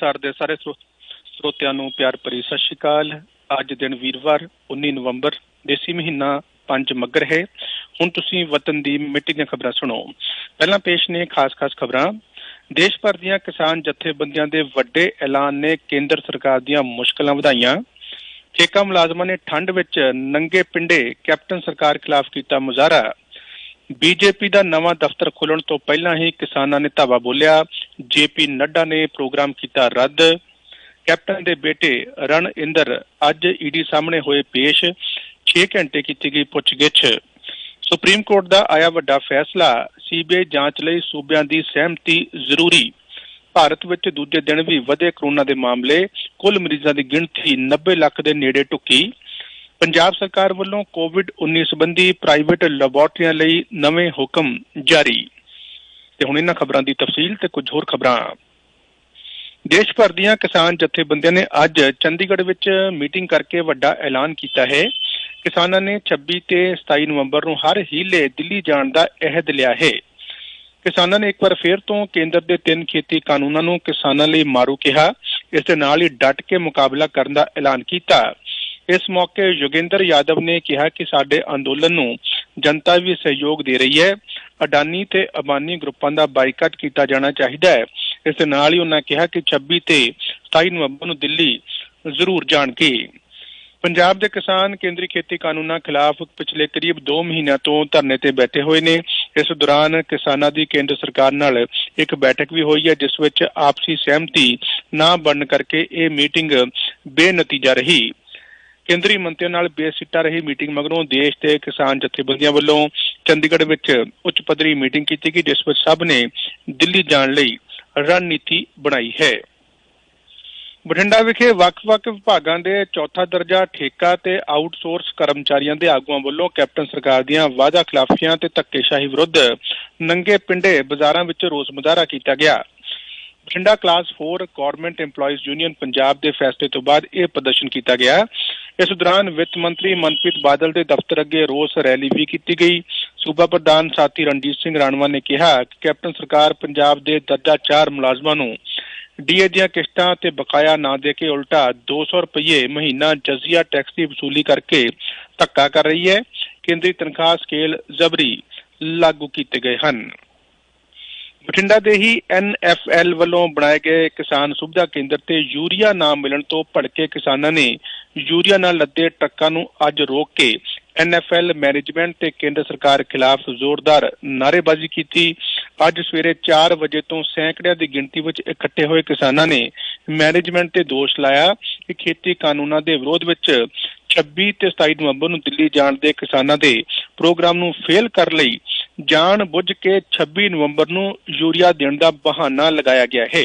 Sir ਦੇ ਸਾਰੇ ਸਰੋਤਿਆਂ ਨੂੰ ਪਿਆਰ ਭਰੀ ਸਤਿ ਸ਼੍ਰੀ ਅਕਾਲ। ਅੱਜ ਦਿਨ ਵੀਰਵਾਰ 19 ਨਵੰਬਰ, ਦੇਸੀ ਮਹੀਨਾ 5 ਮੱਗਰ ਹੈ। ਹੁਣ ਤੁਸੀਂ ਵਤਨ ਦੀ ਮਿੱਟੀ ਦੀਆਂ ਖਬਰਾਂ ਸੁਣੋ। ਪਹਿਲਾਂ ਪੇਸ਼ ਨੇ ਖਾਸ-ਖਾਸ ਖਬਰਾਂ। ਦੇਸ਼ ਭਰ ਦੀਆਂ ਕਿਸਾਨ ਜਥੇਬੰਦੀਆਂ ਦੇ ਵੱਡੇ ਐਲਾਨ ਨੇ ਕੇਂਦਰ ਸਰਕਾਰ ਦੀਆਂ ਮੁਸ਼ਕਲਾਂ ਵਧਾਈਆਂ। ਠੇਕਾ ਮੁਲਾਜ਼ਮਾਂ ਨੇ ਠੰਡ ਵਿੱਚ ਨੰਗੇ ਪਿੰਡੇ ਕੈਪਟਨ ਸਰਕਾਰ ਖਿਲਾਫ ਕੀਤਾ ਮੁਜ਼ਾਹਰਾ। ਬੀਜੇਪੀ ਦਾ ਨਵਾਂ ਦਫ਼ਤਰ ਖੋਲਣ ਤੋਂ ਪਹਿਲਾਂ ਹੀ ਕਿਸਾਨਾਂ ਨੇ ਧਾਵਾ ਬੋਲਿਆ। ਜੇਪੀ ਨੱਡਾ ਨੇ ਪ੍ਰੋਗਰਾਮ ਕੀਤਾ ਰੱਦ। ਕੈਪਟਨ ਦੇ ਬੇਟੇ ਰਣ ਇੰਦਰ ਅੱਜ ਈਡੀ ਸਾਹਮਣੇ ਹੋਏ ਪੇਸ਼। 6 ਘੰਟੇ ਕੀਤੀ ਗਈ ਪੁੱਛਗਿੱਛ। ਸੁਪਰੀਮ ਕੋਰਟ ਦਾ ਆਇਆ ਵੱਡਾ ਫੈਸਲਾ, ਸੀਬੀਆਈ ਜਾਂਚ ਲਈ ਸੂਬਿਆਂ ਦੀ ਸਹਿਮਤੀ ਜ਼ਰੂਰੀ। ਭਾਰਤ ਵਿੱਚ ਦੂਜੇ ਦਿਨ ਵੀ ਵਧੇ ਕਰੋਨਾ ਦੇ ਮਾਮਲੇ, ਕੁੱਲ ਮਰੀਜ਼ਾਂ ਦੀ ਗਿਣਤੀ 90 ਲੱਖ ਦੇ ਨੇੜੇ ਢੁੱਕੀ। ਪੰਜਾਬ ਸਰਕਾਰ ਵੱਲੋਂ ਕੋਵਿਡ-19 ਸੰਬੰਧੀ ਪ੍ਰਾਈਵੇਟ ਲੈਬੋਰਟਰੀਆਂ ਲਈ ਨਵੇਂ ਹੁਕਮ ਜਾਰੀ। ਤੇ ਹੁਣ ਇਹਨਾਂ ਖਬਰਾਂ ਦੀ ਤਫਸੀਲ ਤੇ ਕੁਝ ਹੋਰ ਖਬਰਾਂ। ਦੇਸ਼ ਭਰ ਦੀਆਂ ਕਿਸਾਨ ਜਥੇਬੰਦੀਆਂ ਨੇ ਅੱਜ ਚੰਡੀਗੜ੍ਹ ਵਿੱਚ ਮੀਟਿੰਗ ਕਰਕੇ ਵੱਡਾ ਐਲਾਨ ਕੀਤਾ ਹੈ। ਕਿਸਾਨਾਂ ਨੇ 26 ਤੇ 27 ਨਵੰਬਰ ਨੂੰ ਹਰ ਹੀਲੇ ਦਿੱਲੀ ਜਾਣ ਦਾ ਅਹਿਦ ਲਿਆ ਹੈ। ਕਿਸਾਨਾਂ ਨੇ ਇੱਕ ਵਾਰ ਫੇਰ ਤੋਂ ਕੇਂਦਰ ਦੇ ਤਿੰਨ ਖੇਤੀ ਕਾਨੂੰਨਾਂ ਨੂੰ ਕਿਸਾਨਾਂ ਲਈ ਮਾਰੂ ਕਿਹਾ। ਇਸ ਦੇ ਨਾਲ ਹੀ ਡਟ ਕੇ ਮੁਕਾਬਲਾ ਕਰਨ ਦਾ ਐਲਾਨ ਕੀਤਾ। ਇਸ ਮੌਕੇ ਯੋਗਿੰਦਰ ਯਾਦਵ ਨੇ ਕਿਹਾ ਕਿ ਸਾਡੇ ਅੰਦੋਲਨ ਨੂੰ ਜਨਤਾ ਵੀ ਸਹਿਯੋਗ ਦੇ ਰਹੀ ਹੈ। ਅਡਾਨੀ ਤੇ ਅਬਾਨੀ ਗਰੁੱਪਾਂ ਦਾ ਬਾਈਕਾਟ ਕੀਤਾ ਜਾਣਾ ਚਾਹੀਦਾ ਹੈ। ਇਸ ਦੇ ਨਾਲ ਹੀ ਉਹਨਾਂ ਕਿਹਾ ਕਿ 26 ਤੇ 27 ਨਵੰਬਰ ਨੂੰ ਦਿੱਲੀ ਜ਼ਰੂਰ ਜਾਣਗੇ। ਪੰਜਾਬ ਦੇ ਕਿਸਾਨ ਕੇਂਦਰੀ ਖੇਤੀ ਕਾਨੂੰਨਾਂ ਖਿਲਾਫ ਪਿਛਲੇ ਕਰੀਬ 2 ਮਹੀਨਿਆਂ ਤੋਂ ਧਰਨੇ ਤੇ ਬੈਠੇ ਹੋਏ ਨੇ। ਇਸ ਦੌਰਾਨ ਕਿਸਾਨਾਂ ਦੀ ਕੇਂਦਰ ਸਰਕਾਰ ਨਾਲ ਇੱਕ ਬੈਠਕ ਵੀ ਹੋਈ ਹੈ, ਜਿਸ ਵਿੱਚ ਆਪਸੀ ਸਹਿਮਤੀ ਨਾ ਬਣਨ ਕਰਕੇ ਇਹ ਮੀਟਿੰਗ ਬੇਨਤੀਜਾ ਰਹੀ। ਕੇਂਦਰੀ ਮੰਤਰੀਆਂ ਨਾਲ ਬੇਸਿੱਟਾ ਰਹੀ ਮੀਟਿੰਗ ਮਗਰੋਂ ਦੇਸ਼ ਦੇ ਕਿਸਾਨ ਜਥੇਬੰਦੀਆਂ ਵੱਲੋਂ ਚੰਡੀਗੜ੍ਹ ਵਿੱਚ ਉੱਚ ਪੱਧਰੀ ਮੀਟਿੰਗ ਕੀਤੀ ਗਈ, ਜਿਸ ਵਿੱਚ ਸਭ ਨੇ ਦਿੱਲੀ ਜਾਣ ਲਈ ਰਣਨੀਤੀ ਬਣਾਈ ਹੈ। ਬਠਿੰਡਾ ਵਿਖੇ ਵੱਖ-ਵੱਖ ਵਿਭਾਗਾਂ ਦੇ ਚੌਥਾ ਦਰਜਾ ਠੇਕਾ ਤੇ ਆਊਟਸੋਰਸ ਕਰਮਚਾਰੀਆਂ ਦੇ ਆਗੂਆਂ ਵੱਲੋਂ ਕੈਪਟਨ ਸਰਕਾਰ ਦੀਆਂ ਵਾਅਦਾ ਖਿਲਾਫੀਆਂ ਤੇ ਧੱਕੇਸ਼ਾਹੀ ਵਿਰੁੱਧ ਨੰਗੇ ਪਿੰਡੇ ਬਾਜ਼ਾਰਾਂ ਵਿੱਚ ਰੋਸ ਮੁਜ਼ਾਹਰਾ ਕੀਤਾ ਗਿਆ। Bathinda class 4 government EMPLOYEES union Punjab ਦੇ ਫੈਸਲੇ ਤੋਂ ਬਾਅਦ ਇਹ ਪ੍ਰਦਰਸ਼ਨ ਕੀਤਾ ਗਿਆ। ਇਸ ਦੌਰਾਨ ਵਿੱਤ ਮੰਤਰੀ ਮਨਪ੍ਰੀਤ ਬਾਦਲ ਦੇ ਦਫ਼ਤਰ ਅੱਗੇ ਰੋਸ ਰੈਲੀ ਵੀ ਕੀਤੀ ਗਈ। ਸੂਬਾ ਪ੍ਰਧਾਨ ਸਾਥੀ ਰਣਜੀਤ ਸਿੰਘ ਰਾਣਵਾ ਨੇ ਕਿਹਾ ਕਿ ਕੈਪਟਨ ਸਰਕਾਰ ਪੰਜਾਬ ਦੇ ਦਰਜਾ 4 ਮੁਲਾਜ਼ਮਾਂ ਨੂੰ ਡੀਏ ਦੀਆਂ ਕਿਸ਼ਤਾਂ ਤੇ ਬਕਾਇਆ ਨਾ ਦੇ ਕੇ ਉਲਟਾ 200 ਰੁਪਏ ਮਹੀਨਾ ਜਜ਼ੀਆ ਟੈਕਸ ਦੀ ਵਸੂਲੀ ਕਰਕੇ ਧੱਕਾ ਕਰ ਰਹੀ ਹੈ। ਕੇਂਦਰੀ ਤਨਖਾਹ ਸਕੇਲ ਜ਼ਬਰੀ ਲਾਗੂ ਕੀਤੇ ਗਏ ਹਨ। ਬਠਿੰਡਾ ਦੇ ਹੀ ਐਨਐਫਐਲ ਵੱਲੋਂ ਬਣਾਏ ਗਏ ਕਿਸਾਨ ਸੁਵਿਧਾ ਕੇਂਦਰ ਤੇ ਯੂਰੀਆ ਨਾ ਮਿਲਣ ਤੋਂ ਭੜਕੇ ਕਿਸਾਨਾਂ ਨੇ ਯੂਰੀਆ ਨਾਲ ਲੱਦੇ ਟਰੱਕਾਂ ਨੂੰ ਅੱਜ ਰੋਕ ਕੇ ਐਨਐਫਐਲ ਮੈਨੇਜਮੈਂਟ ਤੇ ਕੇਂਦਰ ਸਰਕਾਰ ਖਿਲਾਫ ਜ਼ੋਰਦਾਰ ਨਾਅਰੇਬਾਜ਼ੀ ਕੀਤੀ। ਅੱਜ ਸਵੇਰੇ 4 ਵਜੇ ਤੋਂ ਸੈਂਕੜਿਆਂ ਦੀ ਗਿਣਤੀ ਵਿੱਚ ਇਕੱਠੇ ਹੋਏ ਕਿਸਾਨਾਂ ਨੇ ਮੈਨੇਜਮੈਂਟ ਤੇ ਦੋਸ਼ ਲਾਇਆ ਕਿ ਖੇਤੀ ਕਾਨੂੰਨਾਂ ਦੇ ਵਿਰੋਧ ਵਿੱਚ 26 ਤੇ 27 ਨਵੰਬਰ ਨੂੰ ਦਿੱਲੀ ਜਾਣ ਦੇ ਕਿਸਾਨਾਂ ਦੇ ਪ੍ਰੋਗਰਾਮ ਨੂੰ ਫੇਲ ਕਰ ਲਈ। ਜਾਣ ਬੁੱਝ ਕੇ 26 ਨਵੰਬਰ ਨੂੰ ਯੂਰੀਆ ਦੇਣ ਦਾ ਬਹਾਨਾ ਲਗਾਇਆ ਗਿਆ ਹੈ।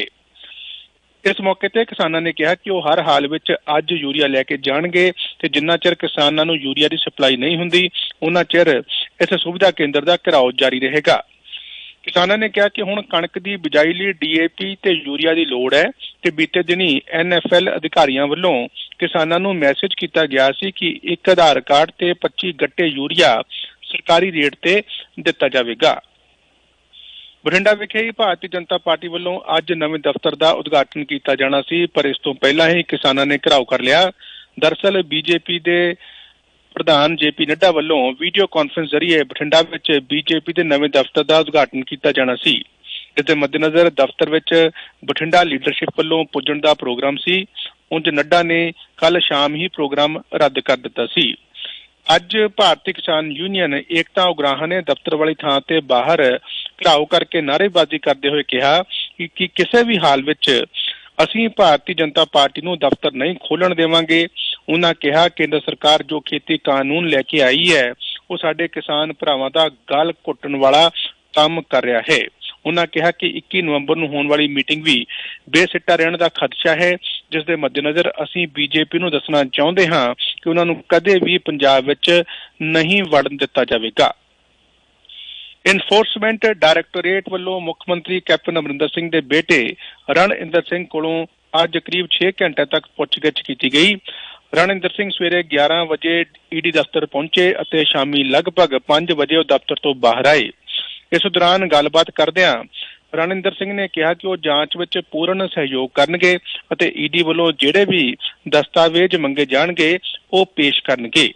ਇਸ ਮੌਕੇ ਤੇ ਕਿਸਾਨਾਂ ਨੇ ਕਿਹਾ ਕਿ ਉਹ ਹਰ ਹਾਲ ਵਿੱਚ ਅੱਜ ਯੂਰੀਆ ਲੈ ਕੇ ਜਾਣਗੇ ਤੇ ਜਿੰਨਾ ਚਿਰ ਕਿਸਾਨਾਂ ਨੂੰ ਯੂਰੀਆ ਦੀ ਸਪਲਾਈ ਨਹੀਂ ਹੁੰਦੀ, ਉਹਨਾਂ ਚਿਰ ਇਸ ਸੁਵਿਧਾ ਕੇਂਦਰ ਦਾ ਘਿਰਾਓ ਜਾਰੀ ਰਹੇਗਾ। ਕਿਸਾਨਾਂ ਨੇ ਕਿਹਾ ਕਿ ਹੁਣ ਕਣਕ ਦੀ ਬਿਜਾਈ ਲਈ ਡੀਏਪੀ ਤੇ ਯੂਰੀਆ ਦੀ ਲੋੜ ਹੈ ਤੇ ਬੀਤੇ ਦਿਨੀ ਐਨਐਫਐਲ ਅਧਿਕਾਰੀਆਂ ਵੱਲੋਂ ਕਿਸਾਨਾਂ ਨੂੰ ਮੈਸੇਜ ਕੀਤਾ ਗਿਆ ਸੀ ਕਿ ਇੱਕ ਆਧਾਰ ਕਾਰਡ ਤੇ 25 ਗੱਟੇ ਯੂਰੀਆ ਸਰਕਾਰੀ ਰੇਟ ਤੇ ਦਿੱਤਾ ਜਾਵੇਗਾ। ਬਠਿੰਡਾ ਵਿਖੇ ਹੀ ਭਾਰਤੀ ਜਨਤਾ ਪਾਰਟੀ ਵੱਲੋਂ ਅੱਜ ਨਵੇਂ ਦਫ਼ਤਰ ਦਾ ਉਦਘਾਟਨ ਕੀਤਾ ਜਾਣਾ ਸੀ, ਪਰ ਇਸ ਤੋਂ ਪਹਿਲਾਂ ਹੀ ਕਿਸਾਨਾਂ ਨੇ ਘਰਾਓ ਕਰ ਲਿਆ। ਦਰਸਲ ਬੀਜੇਪੀ ਦੇ ਪ੍ਰਧਾਨ ਜੇਪੀ ਨੱਡਾ ਵੱਲੋਂ ਵੀਡੀਓ ਕਾਨਫਰੰਸ ਜ਼ਰੀਏ ਬਠਿੰਡਾ ਵਿੱਚ ਬੀਜੇਪੀ ਦੇ ਨਵੇਂ ਦਫ਼ਤਰ ਦਾ ਉਦਘਾਟਨ ਕੀਤਾ ਜਾਣਾ ਸੀ। ਇਸ ਦੇ ਮੱਦੇਨਜ਼ਰ ਦਫ਼ਤਰ ਵਿੱਚ ਬਠਿੰਡਾ ਲੀਡਰਸ਼ਿਪ ਵੱਲੋਂ ਪੁੱਜਣ ਦਾ ਪ੍ਰੋਗਰਾਮ ਸੀ। ਉਂਝ ਨੱਡਾ ਨੇ ਕੱਲ ਸ਼ਾਮ ਹੀ ਪ੍ਰੋਗਰਾਮ ਰੱਦ ਕਰ ਦਿੱਤਾ ਸੀ। ਅੱਜ ਭਾਰਤੀ ਕਿਸਾਨ ਯੂਨੀਅਨ ਏਕਤਾ ਉਗਰਾਹਾਂ ਨੇ ਦਫ਼ਤਰ ਵਾਲੀ ਥਾਂ ਤੇ ਬਾਹਰ ਘਰਾਓ ਕਰਕੇ ਨਾਅਰੇਬਾਜ਼ੀ ਕਰਦੇ ਹੋਏ ਕਿਹਾ ਕਿ, ਕਿ ਕਿਸੇ ਵੀ ਹਾਲ ਵਿੱਚ ਅਸੀਂ ਭਾਰਤੀ ਜਨਤਾ ਪਾਰਟੀ ਨੂੰ ਦਫ਼ਤਰ ਨਹੀਂ ਖੋਲਣ ਦੇਵਾਂਗੇ। ਉਹਨਾਂ ਕਿਹਾ ਕੇਂਦਰ ਸਰਕਾਰ ਜੋ ਖੇਤੀ ਕਾਨੂੰਨ ਲੈ ਕੇ ਆਈ ਹੈ ਉਹ ਸਾਡੇ ਕਿਸਾਨ ਭਰਾਵਾਂ ਦਾ ਗਲ ਘੁੱਟਣ ਵਾਲਾ ਕੰਮ ਕਰ ਰਿਹਾ ਹੈ। ਉਹਨਾਂ ਕਿਹਾ ਕਿ 21 ਨਵੰਬਰ ਨੂੰ ਹੋਣ ਵਾਲੀ ਮੀਟਿੰਗ ਵੀ ਬੇਸਿੱਟਾ ਰਹਿਣ ਦਾ ਖਦਸ਼ਾ ਹੈ ਜਿਸ ਦੇ ਮੱਦੇਨਜ਼ਰ ਅਸੀਂ ਬੀਜੇਪੀ ਨੂੰ ਦੱਸਣਾ ਚਾਹੁੰਦੇ ਹਾਂ ਕਿ ਉਹਨਾਂ ਨੂੰ ਕਦੇ ਵੀ ਪੰਜਾਬ ਵਿੱਚ ਨਹੀਂ ਵੜਨ ਦਿੱਤਾ ਜਾਵੇਗਾ। ਇਨਫੋਰਸਮੈਂਟ ਡਾਇਰੈਕਟੋਰੇਟ ਵੱਲੋਂ ਮੁੱਖ ਮੰਤਰੀ ਕੈਪਟਨ ਅਮਰਿੰਦਰ ਸਿੰਘ ਦੇ ਬੇਟੇ ਰਣਇੰਦਰ ਸਿੰਘ ਕੋਲੋਂ ਅੱਜ ਕਰੀਬ 6 ਘੰਟੇ ਤੱਕ ਪੁੱਛਗਿੱਛ ਕੀਤੀ ਗਈ। ਰਣਇੰਦਰ ਸਿੰਘ ਸਵੇਰੇ 11 ਵਜੇ ਈਡੀ ਦਫ਼ਤਰ ਪਹੁੰਚੇ ਅਤੇ ਸ਼ਾਮੀ ਲਗਭਗ 5 ਵਜੇ ਉਹ ਦਫ਼ਤਰ ਤੋਂ ਬਾਹਰ ਆਏ। ਇਸ ਦੌਰਾਨ ਗੱਲਬਾਤ ਕਰਦਿਆਂ ਰਣਿੰਦਰ ਸਿੰਘ ਨੇ ਕਿਹਾ ਕਿ ਉਹ ਜਾਂਚ ਵਿੱਚ ਪੂਰਨ ਸਹਿਯੋਗ ਕਰਨਗੇ ਅਤੇ ਈਡੀ ਵੱਲੋਂ ਜਿਹੜੇ ਵੀ ਦਸਤਾਵੇਜ਼ ਮੰਗੇ ਜਾਣਗੇ, ਉਹ ਪੇਸ਼ ਕਰਨਗੇ।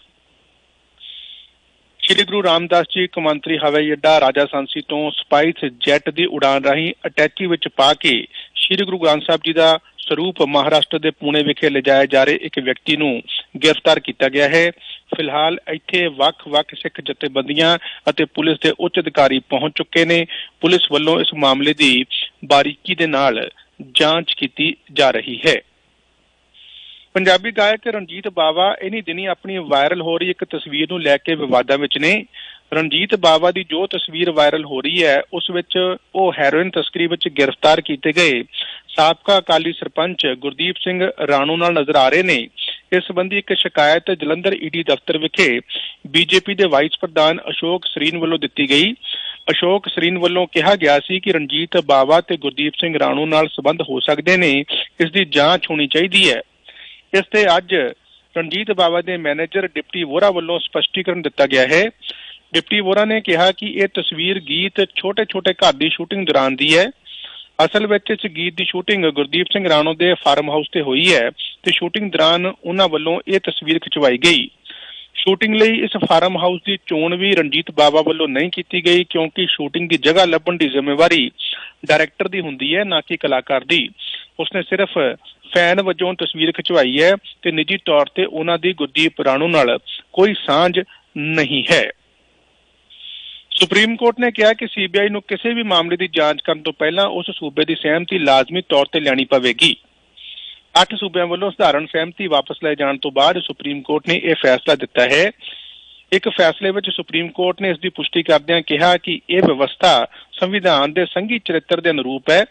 ਸ਼੍ਰੀ ਗੁਰੂ ਰਾਮਦਾਸ ਜੀ ਕੌਮਾਂਤਰੀ ਹਵਾਈ ਅੱਡਾ ਰਾਜਾ ਸਾਂਸੀ ਤੋਂ ਸਪਾਈਸ ਜੈਟ ਦੀ ਉਡਾਨ ਰਾਹੀਂ ਅਟੈਚੀ ਵਿੱਚ ਪਾ ਕੇ ਸ਼੍ਰੀ ਗੁਰੂ ਗ੍ਰੰਥ ਸਾਹਿਬ ਜੀ ਦਾ ਸਰੂਪ ਮਹਾਰਾਸ਼ਟਰ ਦੇ ਪੁਣੇ ਵਿਖੇ ਲਿਜਾਏ ਜਾ ਰਹੇ ਇੱਕ ਵਿਅਕਤੀ ਨੂੰ ਗ੍ਰਿਫਤਾਰ ਕੀਤਾ ਗਿਆ ਹੈ। ਫਿਲਹਾਲ ਇੱਥੇ ਵੱਖ-ਵੱਖ ਸਿੱਖ ਜਥੇਬੰਦੀਆਂ ਅਤੇ ਪੁਲਿਸ ਦੇ ਉੱਚ ਅਧਿਕਾਰੀ ਪਹੁੰਚ ਚੁੱਕੇ ਨੇ। ਪੁਲਿਸ ਵੱਲੋਂ ਇਸ ਮਾਮਲੇ ਦੀ ਬਾਰੀਕੀ ਦੇ ਨਾਲ ਜਾਂਚ ਕੀਤੀ ਜਾ ਰਹੀ ਹੈ। ਪੰਜਾਬੀ ਗਾਇਕ ਰਣਜੀਤ ਬਾਵਾ ਇਨੀ ਦਿਨੀ ਆਪਣੀ ਵਾਇਰਲ ਹੋ ਰਹੀ ਇੱਕ ਤਸਵੀਰ ਨੂੰ ਲੈ ਕੇ ਵਿਵਾਦਾਂ ਵਿੱਚ ਨੇ। ਰਣਜੀਤ ਬਾਵਾ ਦੀ ਜੋ ਤਸਵੀਰ ਵਾਇਰਲ ਹੋ ਰਹੀ ਹੈ, ਉਸ ਵਿੱਚ ਉਹ ਹੈਰੋਇਨ ਤਸਕਰੀ ਵਿੱਚ ਗ੍ਰਿਫਤਾਰ ਕੀਤੇ ਗਏ। ਸਾਬਕਾ ਅਕਾਲੀ ਸਰਪੰਚ ਗੁਰਦੀਪ ਸਿੰਘ ਰਾਣੂ ਨਾਲ ਨਜ਼ਰ ਆ ਰਹੇ ਨੇ। ਇਸ ਸੰਬੰਧੀ ਇੱਕ ਸ਼ਿਕਾਇਤ ਜਲੰਧਰ ਈਡੀ ਦਫ਼ਤਰ ਵਿਖੇ ਬੀਜੇਪੀ ਦੇ ਵਾਈਸ ਪ੍ਰਧਾਨ ਅਸ਼ੋਕ ਸਰੀਨ ਵੱਲੋਂ ਦਿੱਤੀ ਗਈ। ਅਸ਼ੋਕ ਸਰੀਨ ਵੱਲੋਂ ਕਿਹਾ ਗਿਆ ਸੀ ਕਿ ਰਣਜੀਤ ਬਾਵਾ ਤੇ ਗੁਰਦੀਪ ਸਿੰਘ ਰਾਣੂ ਨਾਲ ਸਬੰਧ ਹੋ ਸਕਦੇ ਨੇ। ਇਸ ਦੀ ਜਾਂਚ ਹੋਣੀ ਚਾਹੀਦੀ ਹੈ। ਇਸ ਤੇ ਅੱਜ ਰਣਜੀਤ ਬਾਵਾ ਦੇ ਮੈਨੇਜਰ ਡਿਪਟੀ ਵੋਰਾ ਵੱਲੋਂ ਸਪਸ਼ਟੀਕਰਨ ਦਿੱਤਾ ਗਿਆ ਹੈ। ਡਿਪਟੀ ਵੋਰਾ ਨੇ ਕਿਹਾ ਕਿ ਇਹ ਤਸਵੀਰ ਗੀਤ ਛੋਟੇ-ਛੋਟੇ ਘਰ ਦੀ ਸ਼ੂਟਿੰਗ ਦੌਰਾਨ ਦੀ ਹੈ। ਅਸਲ ਵਿੱਚ ਇਸ ਗੀਤ ਦੀ ਸ਼ੂਟਿੰਗ ਗੁਰਦੀਪ ਸਿੰਘ ਰਾਣੋ ਦੇ ਫਾਰਮ ਹਾਊਸ ਤੇ ਹੋਈ ਹੈ ਤੇ ਸ਼ੂਟਿੰਗ ਦੌਰਾਨ ਉਹਨਾਂ ਵੱਲੋਂ ਇਹ ਤਸਵੀਰ ਖਿਚਵਾਈ ਗਈ। ਸ਼ੂਟਿੰਗ ਲਈ ਇਸ ਫਾਰਮ ਹਾਊਸ ਦੀ ਚੋਣ ਵੀ ਰਣਜੀਤ ਬਾਵਾ ਵੱਲੋਂ ਨਹੀਂ ਕੀਤੀ ਗਈ ਕਿਉਂਕਿ ਸ਼ੂਟਿੰਗ ਦੀ ਜਗ੍ਹਾ ਲੱਭਣ ਦੀ ਜ਼ਿੰਮੇਵਾਰੀ ਡਾਇਰੈਕਟਰ ਦੀ ਹੁੰਦੀ ਹੈ, ਨਾ ਕਿ ਕਲਾਕਾਰ ਦੀ। ਉਸਨੇ ਸਿਰਫ ਫੈਨ ਵਜੋਂ ਤਸਵੀਰ ਖਿਚਵਾਈ ਹੈ ਤੇ ਨਿੱਜੀ ਤੌਰ ਤੇ ਉਹਨਾਂ ਦੀ ਗੁਰਦੀਪ ਰਾਣੂ ਨਾਲ ਕੋਈ ਸਾਂਝ ਨਹੀਂ ਹੈ। ਸੁਪਰੀਮ ਕੋਰਟ ਨੇ ਕਿਹਾ ਕਿ ਸੀਬੀਆਈ ਨੂੰ ਕਿਸੇ ਵੀ ਮਾਮਲੇ ਦੀ ਜਾਂਚ ਕਰਨ ਤੋਂ ਪਹਿਲਾਂ ਉਸ ਸੂਬੇ ਦੀ ਸਹਿਮਤੀ ਲਾਜ਼ਮੀ ਤੌਰ ਤੇ ਲੈਣੀ ਪਵੇਗੀ। ਅੱਠ ਸੂਬਿਆਂ ਵੱਲੋਂ ਸਧਾਰਨ ਸਹਿਮਤੀ ਵਾਪਸ ਲਏ ਜਾਣ ਤੋਂ ਬਾਅਦ ਸੁਪਰੀਮ ਕੋਰਟ ਨੇ ਇਹ ਫੈਸਲਾ ਦਿੱਤਾ ਹੈ। ਇੱਕ ਫੈਸਲੇ ਵਿੱਚ ਸੁਪਰੀਮ ਕੋਰਟ ਨੇ ਇਸ ਦੀ ਪੁਸ਼ਟੀ ਕਰਦਿਆਂ ਕਿਹਾ ਕਿ ਇਹ ਵਿਵਸਥਾ ਸੰਵਿਧਾਨ ਦੇ ਸੰਘੀ ਚਰਿੱਤਰ ਦੇ ਅਨੁਰੂਪ ਹੈ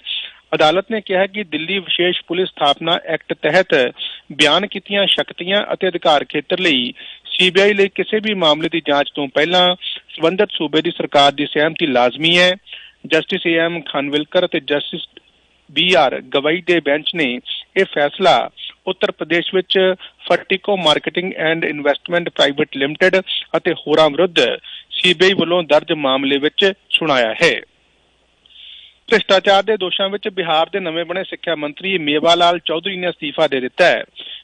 ਅਦਾਲਤ ਨੇ ਕਿਹਾ ਕਿ ਦਿੱਲੀ ਵਿਸ਼ੇਸ਼ ਪੁਲਿਸ ਸਥਾਪਨਾ ਐਕਟ ਤਹਿਤ ਬਿਆਨ ਕੀਤੀਆਂ ਸ਼ਕਤੀਆਂ ਅਤੇ ਅਧਿਕਾਰ ਖੇਤਰ ਲਈ ਸੀਬੀਆਈ ਲਈ ਕਿਸੇ ਵੀ ਮਾਮਲੇ ਦੀ ਜਾਂਚ ਤੋਂ ਪਹਿਲਾਂ ਸਬੰਧਤ ਸੂਬੇ ਦੀ ਸਰਕਾਰ ਦੀ ਸਹਿਮਤੀ ਲਾਜ਼ਮੀ ਹੈ। ਜਸਟਿਸ ਏਐਮ ਖਾਨਵਿਲਕਰ ਅਤੇ ਜਸਟਿਸ ਬੀ ਆਰ ਗਵਾਈ ਦੇ ਬੈਂਚ ਨੇ ਇਹ ਫੈਸਲਾ ਉੱਤਰ ਪ੍ਰਦੇਸ਼ ਵਿੱਚ Fertico marketing and investment private limited ਅਤੇ ਹੋਰਾਂ ਵਿਰੁੱਧ ਸੀਬੀਆਈ ਵੱਲੋਂ ਦਰਜ ਮਾਮਲੇ ਵਿੱਚ ਸੁਣਾਇਆ ਹੈ। ਭ੍ਰਿਸ਼ਟਾਚਾਰ ਦੇ ਦੋਸ਼ਾਂ ਵਿੱਚ ਬਿਹਾਰ ਦੇ ਨਵੇਂ ਬਣੇ ਸਿੱਖਿਆ ਮੰਤਰੀ ਮੇਵਾ ਲਾਲ ਚੌਧਰੀ ਨੇ ਅਸਤੀਫਾ ਦੇ ਦਿੱਤਾ ਹੈ।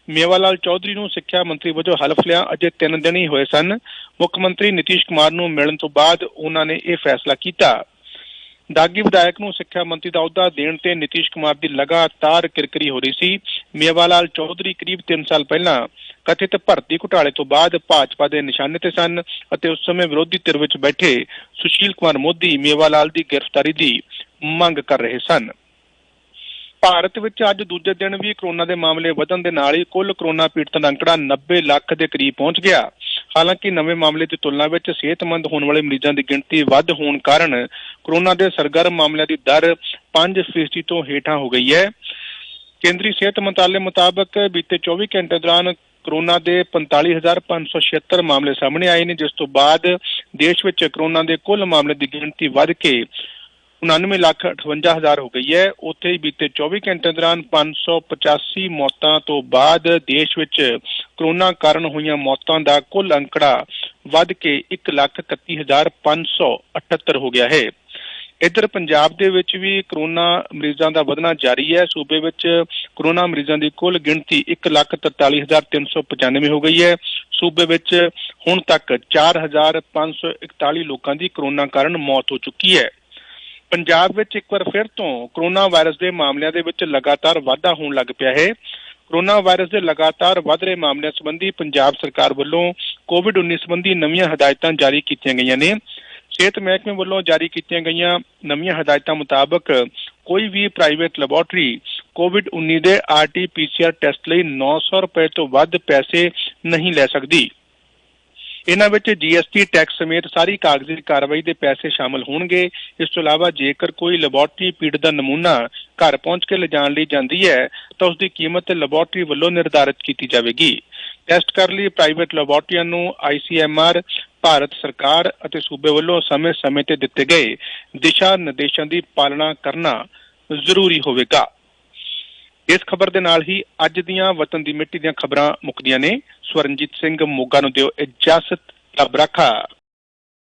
ਮੇਵਾ ਲਾਲ ਚੌਧਰੀ ਨੂੰ ਸਿੱਖਿਆ ਮੰਤਰੀ ਵਜੋਂ ਹਲਫ ਲਿਆ, ਅਜੇ 3 ਦਿਨ ਹੀ ਹੋਏ ਸਨ। ਮੁੱਖ ਮੰਤਰੀ ਨਿਤੀਸ਼ ਕੁਮਾਰ ਨੂੰ ਮਿਲਣ ਤੋਂ ਬਾਅਦ ਉਹਨਾਂ ਨੇ ਇਹ ਫੈਸਲਾ ਕੀਤਾ। ਦਾਗੀ ਵਿਧਾਇਕ ਨੂੰ ਸਿੱਖਿਆ ਮੰਤਰੀ ਦਾ ਅਹੁਦਾ ਦੇਣ ਤੇ ਨਿਤੀਸ਼ ਕੁਮਾਰ ਦੀ ਲਗਾਤਾਰ ਕਿਰਕਰੀ ਹੋ ਰਹੀ ਸੀ। ਮੇਵਾ ਲਾਲ ਚੌਧਰੀ ਕਰੀਬ 3 ਸਾਲ ਪਹਿਲਾਂ ਕਥਿਤ ਭਰਤੀ ਘੁਟਾਲੇ ਤੋਂ ਬਾਅਦ ਭਾਜਪਾ ਦੇ ਨਿਸ਼ਾਨੇ ਤੇ ਸਨ ਅਤੇ ਉਸ ਸਮੇਂ ਵਿਰੋਧੀ ਧਿਰ ਵਿੱਚ ਬੈਠੇ ਸੁਸ਼ੀਲ ਕੁਮਾਰ ਮੋਦੀ ਮੇਵਾ ਲਾਲ ਦੀ ਗ੍ਰਿਫਤਾਰੀ ਦੀ ਮੰਗ ਕਰ ਰਹੇ ਸਨ। ਭਾਰਤ ਵਿੱਚ ਅੱਜ ਦੂਜੇ ਦਿਨ ਵੀ ਕਰੋਨਾ ਦੇ ਮਾਮਲੇ ਵਧਣ ਦੇ ਨਾਲ ਹੀ ਕੁੱਲ ਕਰੋਨਾ ਪੀੜਤਾਂ ਦਾ ਅੰਕੜਾ 90 ਲੱਖ ਦੇ ਕਰੀਬ ਪਹੁੰਚ ਗਿਆ। ਹਾਲਾਂਕਿ ਨਵੇਂ ਮਾਮਲੇ ਦੀ ਤੁਲਨਾ ਵਿੱਚ ਸਿਹਤਮੰਦ ਹੋਣ ਵਾਲੇ ਮਰੀਜ਼ਾਂ ਦੀ ਗਿਣਤੀ ਵੱਧ ਹੋਣ ਕਾਰਨ ਕਰੋਨਾ ਦੇ ਸਰਗਰਮ ਮਾਮਲਿਆਂ ਦੀ ਦਰ 5% ਤੋਂ ਹੇਠਾਂ ਹੋ ਗਈ ਹੈ। ਕੇਂਦਰੀ ਸਿਹਤ ਮੰਤਰਾਲੇ ਮੁਤਾਬਕ ਬੀਤੇ 24 ਘੰਟੇ ਦੌਰਾਨ ਕਰੋਨਾ ਦੇ 45576 ਮਾਮਲੇ ਸਾਹਮਣੇ ਆਏ ਨੇ, ਜਿਸ ਤੋਂ ਬਾਅਦ ਦੇਸ਼ ਵਿੱਚ ਕਰੋਨਾ ਦੇ ਕੁੱਲ ਮਾਮਲੇ ਦੀ ਗਿਣਤੀ ਵੱਧ ਕੇ 99 ਲੱਖ 58 ਹਜ਼ਾਰ ਹੋ ਗਈ ਹੈ। ਉੱਥੇ ਹੀ ਬੀਤੇ 24 ਘੰਟੇ ਦੌਰਾਨ 585 ਮੌਤਾਂ ਤੋਂ ਬਾਅਦ ਦੇਸ਼ ਵਿੱਚ ਕਰੋਨਾ ਕਾਰਨ ਹੋਈਆਂ ਮੌਤਾਂ ਦਾ ਕੁੱਲ ਅੰਕੜਾ ਵੱਧ ਕੇ 1 ਲੱਖ 31578 ਹੋ ਗਿਆ ਹੈ। ਇੱਧਰ ਪੰਜਾਬ ਦੇ ਵਿੱਚ ਵੀ ਕਰੋਨਾ ਮਰੀਜ਼ਾਂ ਦਾ ਵਧਣਾ ਜਾਰੀ ਹੈ। ਸੂਬੇ ਵਿੱਚ ਕਰੋਨਾ ਮਰੀਜ਼ਾਂ ਦੀ ਕੁੱਲ ਗਿਣਤੀ 143395 ਹੋ ਗਈ ਹੈ। ਸੂਬੇ ਵਿੱਚ ਹੁਣ ਤੱਕ 4541 ਲੋਕਾਂ ਦੀ ਕਰੋਨਾ ਕਾਰਨ ਮੌਤ ਹੋ ਚੁੱਕੀ ਹੈ। ਪੰਜਾਬ ਵਿੱਚ ਇੱਕ ਵਾਰ ਫਿਰ ਤੋਂ ਕਰੋਨਾ ਵਾਇਰਸ ਦੇ ਮਾਮਲਿਆਂ ਦੇ ਵਿੱਚ ਲਗਾਤਾਰ ਵਾਧਾ ਹੋਣ ਲੱਗ ਪਿਆ ਹੈ। ਕਰੋਨਾ ਵਾਇਰਸ ਦੇ ਲਗਾਤਾਰ ਵਧ ਰਹੇ ਮਾਮਲਿਆਂ ਸੰਬੰਧੀ ਪੰਜਾਬ ਸਰਕਾਰ ਵੱਲੋਂ ਕੋਵਿਡ-19 ਸੰਬੰਧੀ ਨਵੀਆਂ ਹਦਾਇਤਾਂ ਜਾਰੀ ਕੀਤੀਆਂ ਗਈਆਂ ਨੇ। ਸਿਹਤ ਮਹਿਕਮੇ ਵੱਲੋਂ ਜਾਰੀ ਕੀਤੀਆਂ ਗਈਆਂ ਨਵੀਆਂ ਹਦਾਇਤਾਂ ਮੁਤਾਬਕ ਕੋਈ ਵੀ ਪ੍ਰਾਈਵੇਟ ਲੈਬੋਰਟਰੀ ਕੋਵਿਡ-19 ਦੇ ਆਰਟੀ-ਪੀਸੀਆਰ ਟੈਸਟ ਲਈ 900 ਰੁਪਏ ਤੋਂ ਵੱਧ ਪੈਸੇ ਨਹੀਂ ਲੈ ਸਕਦੀ। ਇਹਨਾਂ ਵਿੱਚ ਜੀਐਸਟੀ ਟੈਕਸ ਸਮੇਤ ਸਾਰੀ ਕਾਗਜ਼ੀ ਕਾਰਵਾਈ ਦੇ ਪੈਸੇ ਸ਼ਾਮਲ ਹੋਣਗੇ। ਇਸ ਤੋਂ ਇਲਾਵਾ ਜੇਕਰ ਕੋਈ ਲੈਬੋਰਟਰੀ ਪੀੜ ਦਾ ਨਮੂਨਾ ਘਰ ਪਹੁੰਚ ਕੇ ਲਿਜਾਣ ਲਈ ਜਾਂਦੀ ਹੈ, ਤਾਂ ਉਸ ਦੀ ਕੀਮਤ ਲੈਬੋਰਟਰੀ ਵੱਲੋਂ ਨਿਰਧਾਰਿਤ ਕੀਤੀ ਜਾਵੇਗੀ। ਟੈਸਟ ਕਰਨ ਲਈ ਪ੍ਰਾਈਵੇਟ ਲੈਬੋਰਟਰੀਆਂ ਨੂੰ ਆਈਸੀਐਮਆਰ ਭਾਰਤ ਸਰਕਾਰ ਅਤੇ ਸੂਬੇ ਵੱਲੋਂ ਸਮੇਂ-ਸਮੇਂ ਤੇ ਦਿੱਤੇ ਗਏ ਦਿਸ਼ਾ ਨਿਰਦੇਸ਼ਾਂ ਦੀ ਪਾਲਣਾ ਕਰਨਾ ਜ਼ਰੂਰੀ ਹੋਵੇਗਾ। ਇਸ ਖਬਰ ਦੇ ਨਾਲ ਹੀ ਅੱਜ ਦੀਆਂ ਵਤਨ ਦੀ ਮਿੱਟੀ ਦੀਆਂ ਖਬਰਾਂ ਮੁੱਕਦੀਆਂ ਨੇ। ਸਵਰਨਜੀਤ ਸਿੰਘ ਮੋਗਾ ਨੂੰ ਦਿਓ ਇਜਾਜ਼ਤ। ਰੱਬ ਰੱਖਾ।